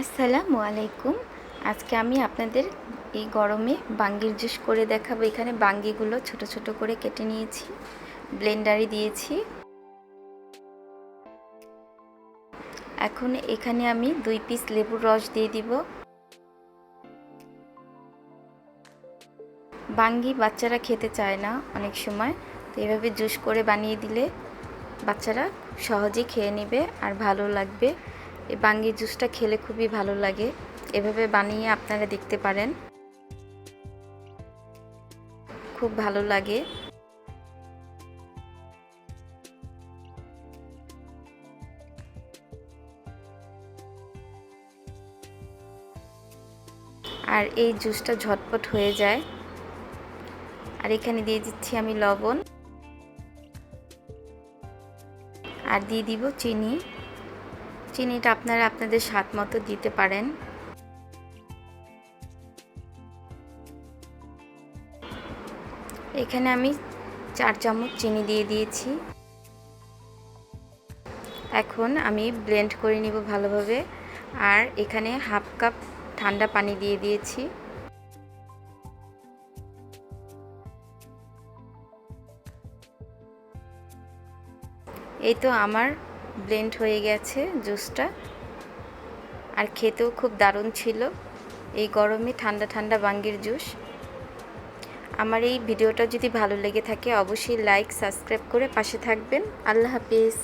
আসসালামু আলাইকুম। আজকে আমি আপনাদের এই গরমে বাঙ্গির জুস করে দেখাবো। এখানে বাঙ্গিগুলো ছোট ছোট করে কেটে নিয়েছি, ব্লেন্ডারে দিয়েছি। এখন এখানে আমি দুই পিস লেবুর রস দিয়ে দিব। বাঙ্গি বাচ্চারা খেতে চায় না অনেক সময়, তো এভাবে জুস করে বানিয়ে দিলে বাচ্চারা সহজেই খেয়ে নেবে আর ভালো লাগবে। এই বাঙ্গি জুসটা খেলে খুবই ভালো লাগে। এভাবে বানিয়ে আপনারা দেখতে পারেন। খুব ভালো লাগে। আর এই জুসটা ঝটপট হয়ে যায়। আর এখানে দিয়ে দিচ্ছি আমি লবণ। আর দিয়ে দিব চিনি। চিনিটা আপনারা আপনাদের স্বাদ মতো দিতে পারেন। এখানে আমি চার চামচ চিনি দিয়ে দিয়েছি। এখন আমি ব্লেন্ড করে নিব ভালোভাবে। আর এখানে হাফ কাপ ঠান্ডা পানি দিয়ে দিয়েছি। এই তো আমার ব্লেন্ড হয়ে গেছে জুসটা। আর খেতেও খুব দারুণ ছিল এই গরমে ঠান্ডা ঠান্ডা বাঙ্গির জুস। আমার এই ভিডিওটা যদি ভালো লেগে থাকে, অবশ্যই লাইক সাবস্ক্রাইব করে পাশে থাকবেন। আল্লাহ হাফিজ।